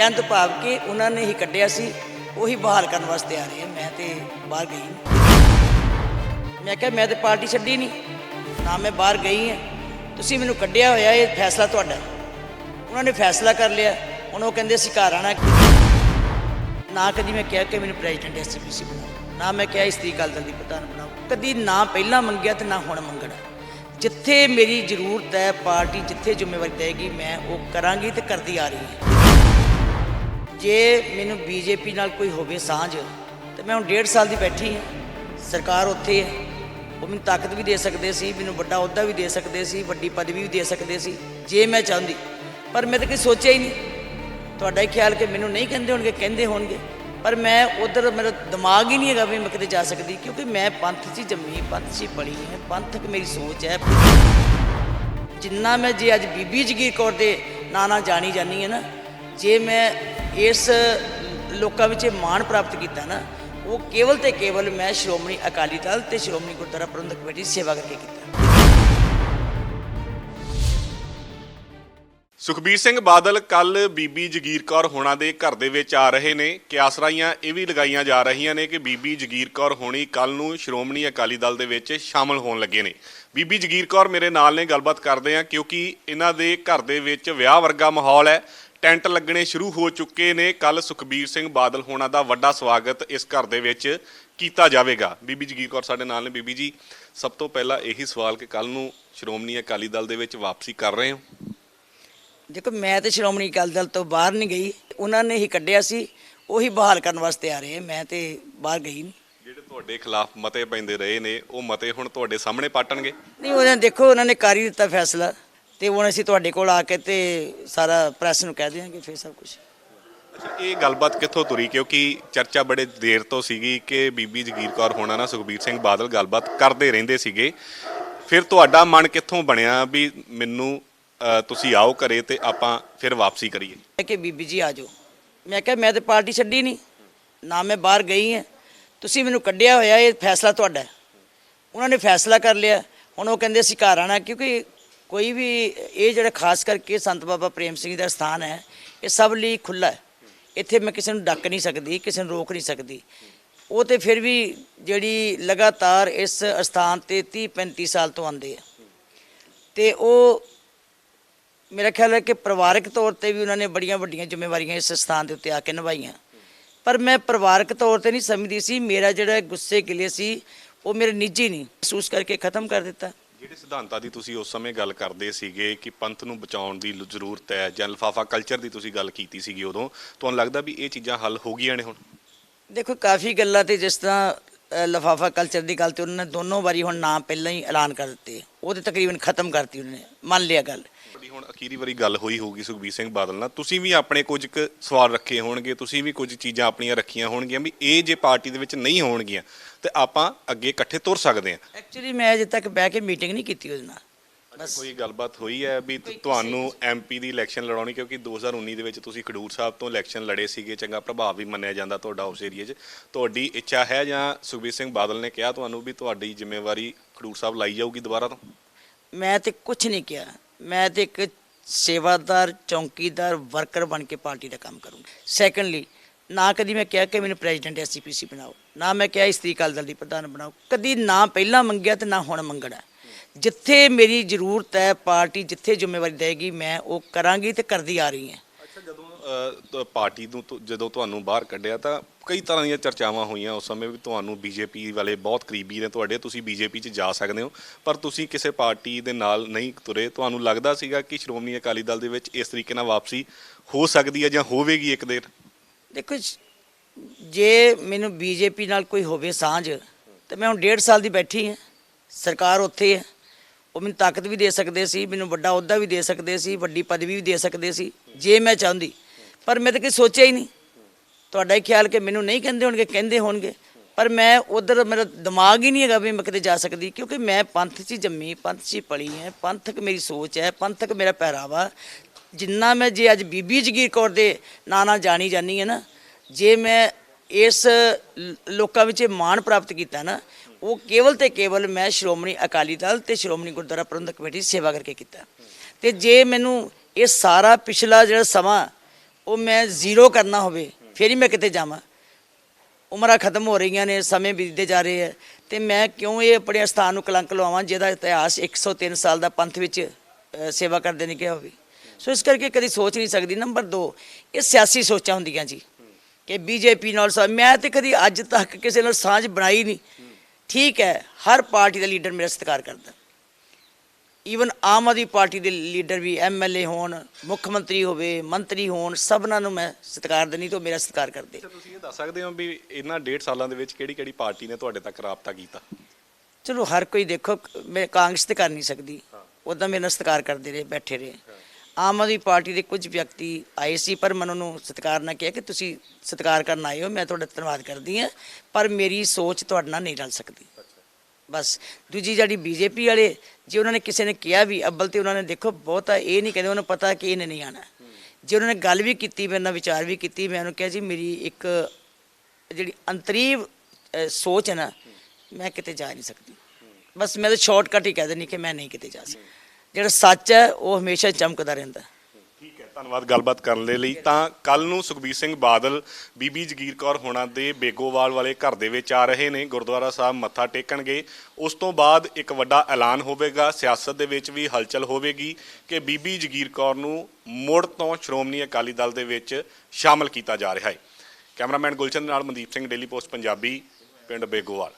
ਕਹਿਣ ਤੋਂ ਭਾਵ ਕਿ ਉਹਨਾਂ ਨੇ ਹੀ ਕੱਢਿਆ ਸੀ, ਉਹੀ ਬਹਾਲ ਕਰਨ ਵਾਸਤੇ ਆ ਰਹੇ ਆ। ਮੈਂ ਤੇ ਬਾਹਰ ਗਈ ਮੈਂ ਕਿਹਾ, ਮੈਂ ਤੇ ਪਾਰਟੀ ਛੱਡੀ ਨਹੀਂ ਨਾ ਮੈਂ ਬਾਹਰ ਗਈ ਹਾਂ ਤੁਸੀਂ ਮੈਨੂੰ ਕੱਢਿਆ ਹੋਇਆ, ਇਹ ਫੈਸਲਾ ਤੁਹਾਡਾ। ਉਹਨਾਂ ਨੇ ਫੈਸਲਾ ਕਰ ਲਿਆ। ਹੁਣ ਉਹ ਕਹਿੰਦੇ ਅਸੀਂ ਘਰ ਆਣਾ ਨਾ ਕਦੀ ਮੈਂ ਕਿਹਾ ਕਿ ਮੈਨੂੰ ਪ੍ਰੈਜ਼ੀਡੈਂਟ ਐਸਪੀਸੀ ਬਣਾਓ। ਨਾ ਮੈਂ ਕਿਹਾ ਇਸਤਰੀ ਅਕਾਲੀ ਦਲ ਦੀ ਪ੍ਰਧਾਨ ਬਣਾਓ। ਕਦੀ ਨਾ ਪਹਿਲਾਂ ਮੰਗਿਆ ਤੇ ਨਾ ਹੁਣ ਮੰਗਣਾ। ਜਿੱਥੇ ਮੇਰੀ ਜ਼ਰੂਰਤ ਹੈ, ਪਾਰਟੀ ਜਿੱਥੇ ਜ਼ਿੰਮੇਵਾਰੀ ਦੇਗੀ, ਮੈਂ ਉਹ ਕਰਾਂਗੀ ਤੇ ਕਰਦੀ ਆ ਰਹੀ ਹਾਂ। ਜੇ ਮੈਨੂੰ ਬੀਜੇਪੀ ਨਾਲ ਕੋਈ ਹੋਵੇ ਸਾਂਝ, ਤੇ ਮੈਂ ਹੁਣ ਡੇਢ ਸਾਲ ਦੀ ਬੈਠੀ ਹਾਂ। ਸਰਕਾਰ ਉੱਥੇ ਹੈ। ਉਹ ਮੈਨੂੰ ਤਾਕਤ ਵੀ ਦੇ ਸਕਦੇ ਸੀ, ਮੈਨੂੰ ਵੱਡਾ ਅਹੁਦਾ ਵੀ ਦੇ ਸਕਦੇ ਸੀ, ਵੱਡੀ ਪਦਵੀ ਵੀ ਦੇ ਸਕਦੇ ਸੀ, ਜੇ ਮੈਂ ਚਾਹੁੰਦੀ। ਪਰ ਮੈਂ ਤਾਂ ਕਦੇ ਸੋਚਿਆ ਹੀ ਨਹੀਂ। ਤੁਹਾਡਾ ਹੀ ਖਿਆਲ ਕਿ ਮੈਨੂੰ ਨਹੀਂ ਕਹਿੰਦੇ ਹੋਣਗੇ ਕਹਿੰਦੇ ਹੋਣਗੇ। ਪਰ ਮੈਂ ਉਧਰ ਮੇਰਾ ਦਿਮਾਗ ਹੀ ਨਹੀਂ ਹੈਗਾ ਵੀ ਮੈਂ ਕਿਤੇ ਜਾ ਸਕਦੀ, ਕਿਉਂਕਿ ਮੈਂ ਪੰਥ 'ਚ ਜੰਮੀ ਪੰਥ 'ਚ ਹੀ ਪਲੀ ਹੈ। ਪੰਥਕ ਮੇਰੀ ਸੋਚ ਹੈ। ਜਿੰਨਾ ਮੈਂ ਜੇ ਅੱਜ ਬੀਬੀ ਜਗੀਰ ਕੌਰ ਦੇ ਨਾਂ ਨਾਲ ਜਾਣੀ ਜਾਨੀ ਹੈ ਨਾ, ਜੇ ਮੈਂ ਇਸ ਲੋਕਾਂ ਵਿੱਚ ਇਹ ਮਾਣ ਪ੍ਰਾਪਤ ਕੀਤਾ ਨਾ, ਉਹ ਕੇਵਲ ਤੇ ਕੇਵਲ ਮੈਂ ਸ਼੍ਰੋਮਣੀ ਅਕਾਲੀ ਦਲ ਤੇ ਸ਼੍ਰੋਮਣੀ ਗੁਰਦੁਆਰਾ ਪ੍ਰਬੰਧਕ ਕਮੇਟੀ ਸੇਵਾ ਕਰਕੇ ਕੀਤਾ। ਸੁਖਬੀਰ ਸਿੰਘ ਬਾਦਲ ਕੱਲ ਬੀਬੀ ਜਗੀਰ ਕੌਰ ਹੋਣਾ ਦੇ ਘਰ ਦੇ ਵਿੱਚ ਆ ਰਹੇ ਨੇ। ਕਿਆਸਰਾਈਆਂ ਇਹ ਵੀ ਲਗਾਈਆਂ ਜਾ ਰਹੀਆਂ ਨੇ ਕਿ ਬੀਬੀ ਜਗੀਰ ਕੌਰ ਹੋਣੀ ਕੱਲ ਨੂੰ ਸ਼੍ਰੋਮਣੀ ਅਕਾਲੀ ਦਲ ਦੇ ਵਿੱਚ ਸ਼ਾਮਲ ਹੋਣ ਲੱਗੇ ਨੇ। ਬੀਬੀ ਜਗੀਰ ਕੌਰ ਮੇਰੇ ਨਾਲ ਨੇ, ਗੱਲਬਾਤ ਕਰਦੇ ਆ ਕਿਉਂਕਿ ਇਹਨਾਂ ਦੇ ਘਰ ਦੇ ਵਿੱਚ ਵਿਆਹ ਵਰਗਾ ਮਾਹੌਲ ਹੈ। ਟੈਂਟ ਲੱਗਣੇ ਸ਼ੁਰੂ ਹੋ ਚੁੱਕੇ ਨੇ। ਕੱਲ ਸੁਖਬੀਰ ਸਿੰਘ ਬਾਦਲ ਹੋਣਾ ਦਾ ਵੱਡਾ ਸਵਾਗਤ ਇਸ ਘਰ ਦੇ ਵਿੱਚ ਕੀਤਾ ਜਾਵੇਗਾ। ਬੀਬੀ ਜਗੀਰ ਕੌਰ ਸਾਡੇ ਨਾਲ ਨੇ। ਬੀਬੀ ਜੀ, ਸਭ ਤੋਂ ਪਹਿਲਾਂ ਇਹੀ ਸਵਾਲ ਕਿ ਕੱਲ ਨੂੰ ਸ਼੍ਰੋਮਣੀ ਅਕਾਲੀ ਦਲ ਦੇ ਵਿੱਚ ਵਾਪਸੀ ਕਰ ਰਹੇ ਹੋ? ਦੇਖੋ ਮੈਂ ਤੇ ਸ਼੍ਰੋਮਣੀ ਅਕਾਲੀ ਦਲ ਤੋਂ ਬਾਹਰ ਨਹੀਂ ਗਈ। ਉਹਨਾਂ ਨੇ ਹੀ ਕੱਢਿਆ ਸੀ। ਉਹੀ ਬਹਾਲ ਕਰਨ ਵਾਸਤੇ ਆ ਰਹੇ ਆ। ਮੈਂ ਤੇ ਬਾਹਰ ਗਈ ਨਹੀਂ। ਜਿਹੜੇ ਤੁਹਾਡੇ ਖਿਲਾਫ ਮਤੇ ਪੈਂਦੇ ਰਹੇ ਨੇ ਉਹ ਮਤੇ ਹੁਣ ਤੁਹਾਡੇ ਸਾਹਮਣੇ ਪਾਟਣਗੇ? ਨਹੀਂ ਉਹਨਾਂ ਨੇ ਦੇਖੋ ਉਹਨਾਂ ਨੇ ਕਰ ਹੀ ਦਿੱਤਾ ਫੈਸਲਾ। ਤੇ ਹੁਣ ਅਸੀਂ ਤੁਹਾਡੇ ਕੋਲ ਆ ਕੇ ਤੇ ਸਾਰਾ ਪ੍ਰੈਸ ਨੂੰ ਕਹਿ ਦਿਆਂਗੇ ਫਿਰ ਸਭ ਕੁਝ ਅੱਛਾ ਇਹ ਗੱਲਬਾਤ ਕਿੱਥੋਂ ਤੁਰੀ? ਕਿਉਂਕਿ ਚਰਚਾ ਬੜੇ ਦੇਰ ਤੋਂ ਸੀਗੀ ਕਿ ਬੀਬੀ ਜਗੀਰ ਕੌਰ ਹੋਣਾ ਨਾਲ ਸੁਖਬੀਰ ਸਿੰਘ ਬਾਦਲ ਗੱਲਬਾਤ ਕਰਦੇ ਰਹਿੰਦੇ ਸੀਗੇ। ਫਿਰ ਤੁਹਾਡਾ ਮਨ ਕਿੱਥੋਂ ਬਣਿਆ ਵੀ ਮੈਨੂੰ ਤੁਸੀਂ ਆਓ ਘਰੇ ਤੇ ਆਪਾਂ ਫਿਰ ਵਾਪਸੀ ਕਰੀਏ। ਮੈਂ ਕਿ ਬੀਬੀ ਜੀ ਆ ਜਾਓ। ਮੈਂ ਕਿਹਾ, ਮੈਂ ਤੇ ਪਾਰਟੀ ਛੱਡੀ ਨਹੀਂ ਨਾ ਮੈਂ ਬਾਹਰ ਗਈ ਹਾਂ। ਤੁਸੀਂ ਮੈਨੂੰ ਕੱਢਿਆ ਹੋਇਆ, ਇਹ ਫੈਸਲਾ ਤੁਹਾਡਾ ਉਹਨਾਂ ਨੇ ਫੈਸਲਾ ਕਰ ਲਿਆ। ਹੁਣ ਉਹ ਕਹਿੰਦੇ ਅਸੀਂ ਘਰ ਆਣਾ ਕਿਉਂਕਿ ਕੋਈ ਵੀ ਇਹ ਜਿਹੜਾ ਖਾਸ ਕਰਕੇ ਸੰਤ ਬਾਬਾ ਪ੍ਰੇਮ ਸਿੰਘ ਦਾ ਸਥਾਨ ਹੈ, ਇਹ ਸਭ ਲਈ ਖੁੱਲਾ ਹੈ। ਇੱਥੇ ਮੈਂ ਕਿਸੇ ਨੂੰ ਡੱਕ ਨਹੀਂ ਸਕਦੀ, ਕਿਸੇ ਨੂੰ ਰੋਕ ਨਹੀਂ ਸਕਦੀ। ਉਹ ਤੇ ਫਿਰ ਵੀ ਜਿਹੜੀ ਲਗਾਤਾਰ ਇਸ ਸਥਾਨ ਤੇ 30 35 ਸਾਲ ਤੋਂ ਆਉਂਦੇ ਆ। ਤੇ ਉਹ ਮੇਰਾ ਖਿਆਲ ਹੈ ਕਿ ਪਰਿਵਾਰਕ ਤੌਰ ਤੇ ਵੀ ਉਹਨਾਂ ਨੇ ਬੜੀਆਂ ਵੱਡੀਆਂ ਜ਼ਿੰਮੇਵਾਰੀਆਂ ਇਸ ਸਥਾਨ ਦੇ ਉੱਤੇ ਆ ਕੇ ਨਿਭਾਈਆਂ। ਪਰ ਮੈਂ ਪਰਿਵਾਰਕ ਤੌਰ ਤੇ ਨਹੀਂ ਸਮਝਦੀ ਸੀ ਮੇਰਾ ਜਿਹੜਾ ਗੁੱਸੇ ਗਿਲੇ ਸੀ ਉਹ ਮੇਰੇ ਨਿੱਜੀ ਨਹੀਂ ਮਹਿਸੂਸ ਕਰਕੇ ਖਤਮ ਕਰ ਦਿੱਤਾ। ਜਿਹੜੇ ਸਿਧਾਂਤਾਂ ਦੀ ਤੁਸੀਂ ਉਸ ਸਮੇਂ ਗੱਲ ਕਰਦੇ ਸੀਗੇ ਕਿ ਪੰਥ ਨੂੰ ਬਚਾਉਣ ਦੀ ਜ਼ਰੂਰਤ ਹੈ ਜਾਂ ਲਫਾਫਾ ਕਲਚਰ ਦੀ ਤੁਸੀਂ ਗੱਲ ਕੀਤੀ ਸੀਗੀ ਉਦੋਂ ਤੁਹਾਨੂੰ ਲੱਗਦਾ ਵੀ ਇਹ ਚੀਜ਼ਾਂ ਹੱਲ ਹੋ ਗਈਆਂ ਨੇ ਹੁਣ? ਦੇਖੋ ਕਾਫੀ ਗੱਲਾਂ ਤੇ ਜਿਸ ਤਰ੍ਹਾਂ ਲਫਾਫਾ ਕਲਚਰ ਦੀ ਗੱਲ ਤੇ ਉਹਨਾਂ ਨੇ ਦੋਨੋਂ ਵਾਰੀ ਹੁਣ ਨਾਮ ਪਹਿਲਾਂ ਹੀ ਐਲਾਨ ਕਰ ਦਿੱਤੇ। ਉਹ ਤੇ ਤਕਰੀਬਨ ਖਤਮ ਕਰਤੀ ਉਹਨਾਂ ਨੇ ਮੰਨ ਲਿਆ ਗੱਲ। ਹੁਣ ਅਖੀਰੀ ਵਾਰੀ ਗੱਲ ਹੋਈ ਹੋਊਗੀ ਸੁਖਬੀਰ ਸਿੰਘ ਬਾਦਲ ਨਾਲ। ਤੁਸੀਂ ਵੀ ਆਪਣੇ ਕੁਝ ਕੁ ਸਵਾਲ ਰੱਖੇ ਹੋਣਗੇ ਤੁਸੀਂ ਵੀ ਕੁਝ ਚੀਜ਼ਾਂ ਆਪਣੀਆਂ ਰੱਖੀਆਂ ਹੋਣਗੀਆਂ ਵੀ ਇਹ ਜੇ ਪਾਰਟੀ ਦੇ ਵਿੱਚ ਨਹੀਂ ਹੋਣਗੀਆਂ ਤੇ ਆਪਾਂ ਅੱਗੇ ਇਕੱਠੇ ਤੁਰ ਸਕਦੇ ਹਾਂ। ਐਕਚੁਅਲੀ ਮੈਂ ਅਜੇ ਤੱਕ ਬਹਿ ਕੇ ਮੀਟਿੰਗ ਨਹੀਂ ਕੀਤੀ ਉਹਦੇ ਨਾਲ। ਬਸ ਕੋਈ ਗੱਲਬਾਤ ਹੋਈ ਹੈ ਵੀ ਤੁਹਾਨੂੰ ਐਮਪੀ ਦੀ ਇਲੈਕਸ਼ਨ ਲੜਾਉਣੀ ਕਿਉਂਕਿ 2019 ਦੇ ਵਿੱਚ ਤੁਸੀਂ ਖਡੂਰ ਸਾਹਿਬ ਤੋਂ ਇਲੈਕਸ਼ਨ ਲੜੇ ਸੀਗੇ ਚੰਗਾ ਪ੍ਰਭਾਵ ਵੀ ਮੰਨਿਆ ਜਾਂਦਾ ਤੁਹਾਡਾ ਉਸ ਏਰੀਏ 'ਚ। ਤੁਹਾਡੀ ਇੱਛਾ ਹੈ ਜਾਂ ਸੁਖਬੀਰ ਸਿੰਘ ਬਾਦਲ ਨੇ ਕਿਹਾ ਤੁਹਾਨੂੰ ਵੀ ਤੁਹਾਡੀ ਜ਼ਿੰਮੇਵਾਰੀ ਖਡੂਰ ਸਾਹਿਬ ਲਾਈ ਜਾਊਗੀ ਦੁਬਾਰਾ ਤੋਂ? ਮੈਂ ਤੇ ਕੁਝ ਨਹੀਂ ਕਿਹਾ। ਮੈਂ ਤੇ ਇੱਕ ਸੇਵਾਦਾਰ, ਚੌਂਕੀਦਾਰ, ਵਰਕਰ ਬਣ ਕੇ ਪਾਰਟੀ ਦਾ ਕੰਮ ਕਰੂੰਗਾ। ਸੈਕੰਡਲੀ ਨਾ ਕਦੀ ਮੈਂ ਕਿਹਾ ਕਿ ਮੈਨੂੰ ਪ੍ਰੈਜ਼ੀਡੈਂਟ ਐਸਪੀਸੀ ਬਣਾਓ, ਨਾ ਮੈਂ ਕਿਹਾ ਇਸਤਰੀ ਅਕਾਲੀ ਦਲ ਦੀ ਪ੍ਰਧਾਨ ਬਣਾਓ। ਕਦੀ ਨਾ ਪਹਿਲਾਂ ਮੰਗਿਆ ਤੇ ਨਾ ਹੁਣ ਮੰਗਣਾ। ਜਿੱਥੇ ਮੇਰੀ ਜ਼ਰੂਰਤ ਹੈ ਪਾਰਟੀ, ਜਿੱਥੇ ਜ਼ਿੰਮੇਵਾਰੀ ਦੇਗੀ ਮੈਂ ਉਹ ਕਰਾਂਗੀ ਤੇ ਕਰਦੀ ਆ ਰਹੀ ਹਾਂ। ਪਾਰਟੀ ਨੂੰ ਤੁ- ਜਦੋਂ ਤੁਹਾਨੂੰ ਬਾਹਰ ਕੱਢਿਆ ਤਾਂ ਕਈ ਤਰ੍ਹਾਂ ਦੀਆਂ ਚਰਚਾਵਾਂ ਹੋਈਆਂ ਉਸ ਸਮੇਂ ਵੀ ਤੁਹਾਨੂੰ ਬੀਜੇਪੀ ਵਾਲੇ ਬਹੁਤ ਕਰੀਬੀ ਨੇ ਤੁਹਾਡੇ, ਤੁਸੀਂ ਬੀਜੇਪੀ 'ਚ ਜਾ ਸਕਦੇ ਹੋ, ਪਰ ਤੁਸੀਂ ਕਿਸੇ ਪਾਰਟੀ ਦੇ ਨਾਲ ਨਹੀਂ ਤੁਰੇ। ਤੁਹਾਨੂੰ ਲੱਗਦਾ ਸੀਗਾ ਕਿ ਸ਼੍ਰੋਮਣੀ ਅਕਾਲੀ ਦਲ ਦੇ ਵਿੱਚ ਇਸ ਤਰੀਕੇ ਨਾਲ ਵਾਪਸੀ ਹੋ ਸਕਦੀ ਹੈ ਜਾਂ ਹੋਵੇਗੀ ਇੱਕ ਦਿਨ ਦੇਖੋ ਜ- ਜੇ ਮੈਨੂੰ ਬੀਜੇਪੀ ਨਾਲ ਕੋਈ ਹੋਵੇ ਸਾਂਝ, ਤੇ ਮੈਂ ਹੁਣ ਡੇਢ ਸਾਲ ਦੀ ਬੈਠੀ ਹਾਂ। ਸਰਕਾਰ ਉੱਥੇ ਹੈ। ਉਹ ਮੈਨੂੰ ਤਾਕਤ ਵੀ ਦੇ ਸਕਦੇ ਸੀ, ਮੈਨੂੰ ਵੱਡਾ ਅਹੁਦਾ ਵੀ ਦੇ ਸਕਦੇ ਸੀ, ਵੱਡੀ ਪਦਵੀ ਵੀ ਦੇ ਸਕਦੇ ਸੀ। ਜੇ ਮੈਂ ਚਾਹੁੰਦੀ ਪਰ ਮੈਂ ਤਾਂ ਕਦੇ ਸੋਚਿਆ ਹੀ ਨਹੀਂ। ਤੁਹਾਡਾ ਹੀ ਖਿਆਲ ਕਿ ਮੈਨੂੰ ਨਹੀਂ ਕਹਿੰਦੇ ਹੋਣਗੇ ਕਹਿੰਦੇ ਹੋਣਗੇ। ਪਰ ਮੈਂ ਉਧਰ ਮੇਰਾ ਦਿਮਾਗ ਹੀ ਨਹੀਂ ਹੈਗਾ ਵੀ ਮੈਂ ਕਿਤੇ ਜਾ ਸਕਦੀ, ਕਿਉਂਕਿ ਮੈਂ ਪੰਥ 'ਚ ਜੰਮੀ, ਪੰਥ 'ਚ ਹੀ ਪਲੀ ਹੈ। ਪੰਥਕ ਮੇਰੀ ਸੋਚ ਹੈ, ਪੰਥਕ ਮੇਰਾ ਪਹਿਰਾਵਾ। ਜਿੰਨਾ ਮੈਂ ਜੇ ਅੱਜ ਬੀਬੀ ਜਗੀਰ ਕੌਰ ਦੇ ਨਾਂ ਨਾਲ ਜਾਣੀ ਜਾਨੀ ਹੈ ਨਾ, ਜੇ ਮੈਂ ਇਸ ਲੋਕਾਂ ਵਿੱਚ ਇਹ ਮਾਣ ਪ੍ਰਾਪਤ ਕੀਤਾ ਨਾ, ਉਹ ਕੇਵਲ ਤੇ ਕੇਵਲ ਮੈਂ ਸ਼੍ਰੋਮਣੀ ਅਕਾਲੀ ਦਲ ਤੇ ਸ਼੍ਰੋਮਣੀ ਗੁਰਦੁਆਰਾ ਪ੍ਰਬੰਧਕ ਕਮੇਟੀ ਦੀ ਸੇਵਾ ਕਰਕੇ ਕੀਤਾ। ਤੇ ਜੇ ਮੈਨੂੰ ਇਹ ਸਾਰਾ ਪਿਛਲਾ ਜਿਹੜਾ ਸਮਾਂ ਉਹ ਮੈਂ ਜ਼ੀਰੋ ਕਰਨਾ ਹੋਵੇ, ਫਿਰ ਹੀ ਮੈਂ ਕਿਤੇ ਜਾਵਾਂ। ਉਮਰਾਂ ਖਤਮ ਹੋ ਰਹੀਆਂ ਨੇ, ਸਮੇਂ ਬੀਤਦੇ ਜਾ ਰਹੇ ਹੈ। ਤੇ ਮੈਂ ਕਿਉਂ ਇਹ ਆਪਣੇ ਸਥਾਨ ਨੂੰ ਕਲੰਕ ਲਵਾਵਾਂ, ਜਿਹਦਾ ਇਤਿਹਾਸ 103 ਸਾਲ ਦਾ ਪੰਥ ਵਿੱਚ ਸੇਵਾ ਕਰਦੇ ਨੇ ਕਿਹਾ ਹੋਵੇ। ਸੋ ਇਸ ਕਰਕੇ ਕਦੀ ਸੋਚ ਨਹੀਂ ਸਕਦੀ। ਨੰਬਰ 2 ਇਹ ਸਿਆਸੀ ਸੋਚਾਂ ਹੁੰਦੀਆਂ ਜੀ। ਕਿ ਬੀਜੇਪੀ ਨਾਲ ਸਾ- ਮੈਂ ਤੇ ਕਦੀ ਅੱਜ ਤੱਕ ਕਿਸੇ ਨਾਲ ਸਾਂਝ ਬਣਾਈ ਨਹੀਂ। ਠੀਕ ਹੈ, ਹਰ ਪਾਰਟੀ ਦਾ ਲੀਡਰ ਮੇਰਾ ਸਤਿਕਾਰ ਕਰਦਾ। ਈਵਨ ਆਮ ਆਦਮੀ ਪਾਰਟੀ ਦੇ ਲੀਡਰ ਵੀ ਐਮਐਲਏ ਹੋਣ ਮੁੱਖ ਮੰਤਰੀ ਹੋਵੇ ਮੰਤਰੀ ਹੋਣ ਸਭਨਾਂ ਨੂੰ ਮੈਂ ਸਤਿਕਾਰ ਦਿੰਦੀ ਤੋਂ ਮੇਰਾ ਸਤਿਕਾਰ ਕਰਦੇ। ਤੁਸੀਂ ਇਹ ਦੱਸ ਸਕਦੇ ਹੋ ਵੀ ਇਹਨਾਂ ਡੇਢ ਸਾਲਾਂ ਦੇ ਵਿੱਚ ਕਿਹੜੀ ਕਿਹੜੀ ਪਾਰਟੀ ਨੇ ਤੁਹਾਡੇ ਤੱਕ ਰਾਬਤਾ ਕੀਤਾ? ਚਲੋ ਹਰ ਕੋਈ ਦੇਖੋ ਮੈਂ ਕਾਂਗਰਸ ਤੇ ਕਰ ਨਹੀਂ ਸਕਦੀ। ਉਦਾਂ ਮੇਰਾ ਸਤਿਕਾਰ ਕਰਦੇ ਰਹੇ ਬੈਠੇ ਰਹੇ। ਆਮ ਆਦਮੀ ਪਾਰਟੀ ਦੇ ਕੁਝ ਵਿਅਕਤੀ ਆਏ ਸੀ ਪਰ ਮੈਂ ਉਹਨਾਂ ਨੂੰ ਸਤਿਕਾਰ ਨਾਲ ਕਿਹਾ ਕਿ ਤੁਸੀਂ ਸਤਿਕਾਰ ਕਰਨ ਆਏ ਹੋ ਮੈਂ ਤੁਹਾਡਾ ਧੰਨਵਾਦ ਕਰਦੀ ਹਾਂ ਪਰ ਮੇਰੀ ਸੋਚ ਤੁਹਾਡੇ ਨਾਲ ਨਹੀਂ ਰਲ ਸਕਦੀ। ਬਸ ਦੂਜੀ ਜਿਹੜੀ ਬੀਜੇਪੀ ਵਾਲੇ, ਜੇ ਉਹਨਾਂ ਨੇ ਕਿਸੇ ਨੇ ਕਿਹਾ ਵੀ ਅੱਬਲ ਤੇ ਉਹਨਾਂ ਨੇ ਦੇਖੋ ਬਹੁਤਾ ਇਹ ਨਹੀਂ ਕਹਿੰਦੇ, ਉਹਨਾਂ ਨੂੰ ਪਤਾ ਕਿ ਇਹਨੇ ਨਹੀਂ ਆਣਾ ਜੇ ਉਹਨਾਂ ਨੇ ਗੱਲ ਵੀ ਕੀਤੀ, ਮੇਰੇ ਨਾਲ ਵਿਚਾਰ ਵੀ ਕੀਤੀ, ਮੈਂ ਉਹਨੂੰ ਕਿਹਾ ਜੀ ਮੇਰੀ ਇੱਕ ਜਿਹੜੀ ਅੰਤਰੀਵ ਸੋਚ ਹੈ ਨਾ, ਮੈਂ ਕਿਤੇ ਜਾ ਨਹੀਂ ਸਕਦੀ। ਬਸ ਮੈਂ ਤਾਂ ਸ਼ਾਰਟਕਟ ਹੀ ਕਹਿ ਦਿੰਦੀ ਕਿ ਮੈਂ ਨਹੀਂ ਕਿਤੇ ਜਾ ਸਕਦੀ। ਜਿਹੜਾ ਸੱਚ ਹੈ, ਉਹ ਹਮੇਸ਼ਾ ਚਮਕਦਾ ਰਹਿੰਦਾ। ਧੰਨਵਾਦ ਗੱਲਬਾਤ ਕਰਨ ਦੇ ਲਈ। ਤਾਂ ਕੱਲ ਨੂੰ ਸੁਖਬੀਰ ਸਿੰਘ ਬਾਦਲ, ਬੀਬੀ ਜਗੀਰ ਕੌਰ ਹੋਣਾ ਦੇ ਬੇਗੋਵਾਲ ਵਾਲੇ ਘਰ ਦੇ ਵਿੱਚ ਆ ਰਹੇ ਨੇ। ਗੁਰਦੁਆਰਾ ਸਾਹਿਬ ਮੱਥਾ ਟੇਕਣਗੇ। ਉਸ ਤੋਂ ਬਾਅਦ ਇੱਕ ਵੱਡਾ ਐਲਾਨ ਹੋਵੇਗਾ। ਸਿਆਸਤ ਦੇ ਵਿੱਚ ਵੀ ਹਲਚਲ ਹੋਵੇਗੀ ਕਿ ਬੀਬੀ ਜਗੀਰ ਕੌਰ ਨੂੰ ਮੁੜ ਤੋਂ ਸ਼੍ਰੋਮਣੀ ਅਕਾਲੀ ਦਲ ਦੇ ਵਿੱਚ ਸ਼ਾਮਲ ਕੀਤਾ ਜਾ ਰਿਹਾ ਹੈ। ਕੈਮਰਾਮੈਨ ਗੁਲਸ਼ਨ ਦੇ ਨਾਲ ਮਨਦੀਪ ਸਿੰਘ, ਡੇਲੀ ਪੋਸਟ ਪੰਜਾਬੀ, ਪਿੰਡ ਬੇਗੋਵਾਲ।